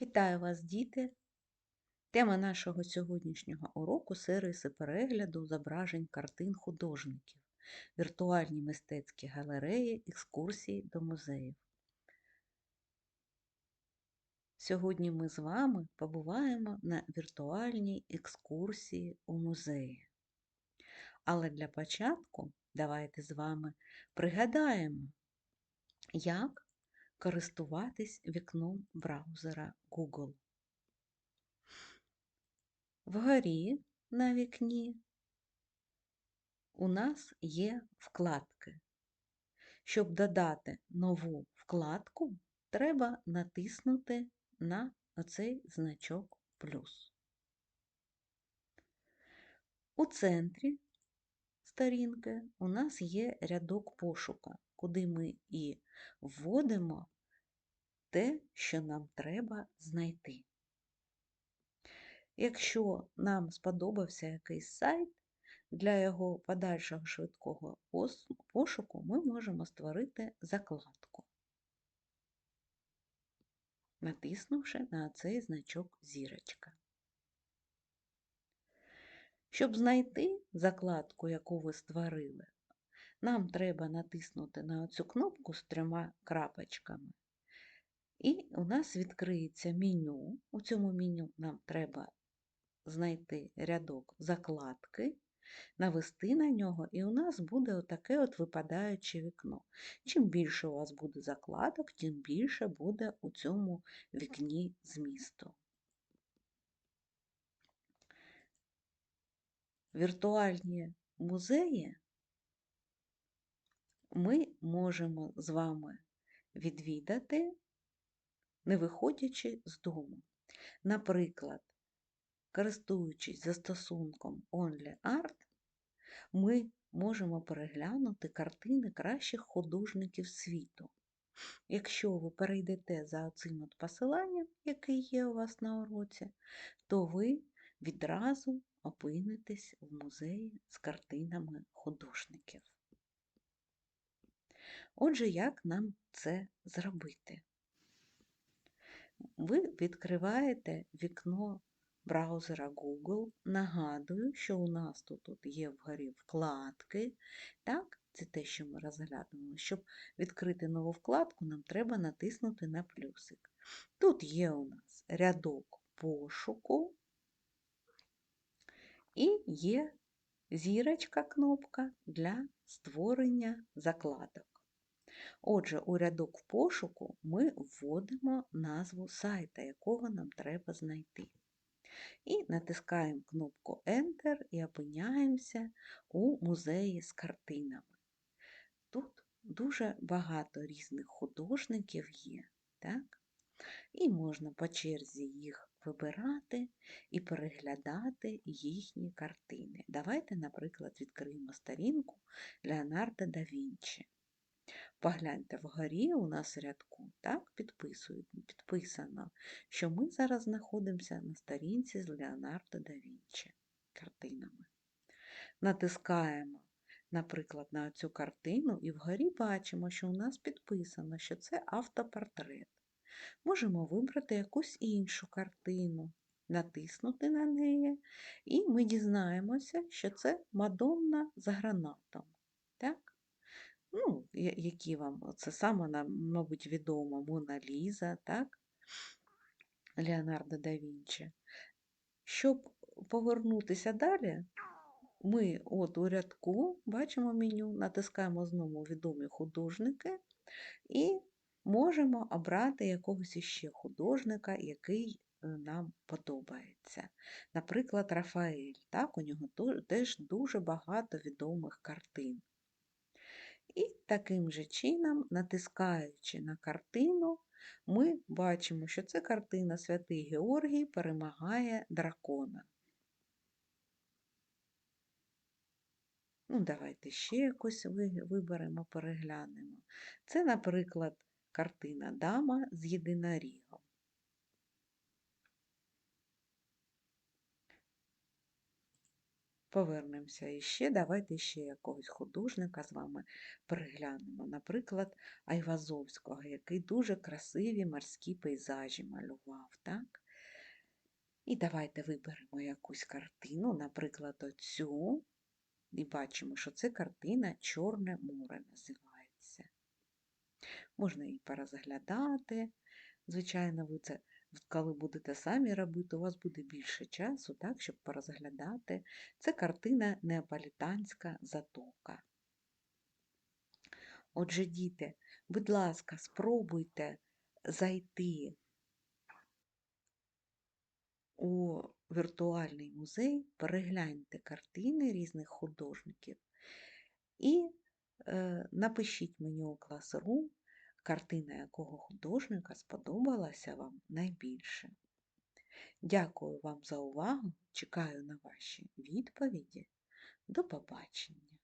Вітаю вас, діти! Тема нашого сьогоднішнього уроку сервіси перегляду зображень картин художників, віртуальні мистецькі галереї, екскурсії до музеїв. Сьогодні ми з вами побуваємо на віртуальній екскурсії у музеї. Але для початку давайте з вами пригадаємо, як користуватись вікном браузера Google. Вгорі на вікні у нас є вкладки. Щоб додати нову вкладку, треба натиснути на оцей значок плюс. У центрі сторінки у нас є рядок пошука, куди ми і вводимо те, що нам треба знайти. Якщо нам сподобався якийсь сайт, для його подальшого швидкого пошуку ми можемо створити закладку, натиснувши на цей значок зірочка. Щоб знайти закладку, яку ви створили, нам треба натиснути на цю кнопку з трьома крапочками. І у нас відкриється меню. У цьому меню нам треба знайти рядок закладки, навести на нього, і у нас буде отаке от випадаюче вікно. Чим більше у вас буде закладок, тим більше буде у цьому вікні змісту. Віртуальні музеї ми можемо з вами відвідати, не виходячи з дому. Наприклад, користуючись застосунком OnlyArt, ми можемо переглянути картини кращих художників світу. Якщо ви перейдете за цим от посиланням, яке є у вас на уроці, то ви відразу опинитесь в музеї з картинами художників. Отже, як нам це зробити? Ви відкриваєте вікно браузера Google. Нагадую, що у нас тут є вгорі вкладки. Так, Це те, що ми розглядуємо. Щоб відкрити нову вкладку, нам треба натиснути на плюсик. Тут є у нас рядок пошуку і є зірочка кнопка для створення закладок. Отже, у рядок пошуку ми вводимо назву сайта, якого нам треба знайти. І натискаємо кнопку Enter і опиняємося у музеї з картинами. Тут дуже багато різних художників є, так? і можна по черзі їх вибирати і переглядати їхні картини. Давайте, наприклад, відкриємо сторінку Леонардо да Вінчі. Погляньте, вгорі у нас рядку так, підписано, що ми зараз знаходимося на сторінці з Леонардо да Вінчі картинами. Натискаємо, наприклад, на цю картину, і вгорі бачимо, що у нас підписано, що це автопортрет. Можемо вибрати якусь іншу картину, натиснути на неї, і ми дізнаємося, що це Мадонна з гранатом. Так? Ну, які вам, це саме, мабуть, відома Мона Ліза, так? Леонардо да Вінчі. Щоб повернутися далі, ми от у рядку бачимо меню, натискаємо знову відомі художники і можемо обрати якогось іще художника, який е, нам подобається. Наприклад, Рафаель. Так, У нього теж дуже багато відомих картин. І таким же чином, натискаючи на картину, ми бачимо, що це картина Святий Георгій перемагає дракона. Ну, Давайте ще якось виберемо, переглянемо. Це, наприклад, картина Дама з єдинорігом. Повернемося іще. Давайте ще якогось художника з вами переглянемо. Наприклад, Айвазовського, який дуже красиві морські пейзажі малював. так? І давайте виберемо якусь картину, наприклад, оцю. І бачимо, що це картина Чорне море називається. Можна її порозглядати. Звичайно, ви це, коли будете самі робити, у вас буде більше часу, так, щоб порозглядати. Це картина Неаполітанська затока. Отже, діти, будь ласка, спробуйте зайти у віртуальний музей, перегляньте картини різних художників і е, напишіть мені у Classroom, картина якого художника сподобалася вам найбільше. Дякую вам за увагу, чекаю на ваші відповіді. До побачення!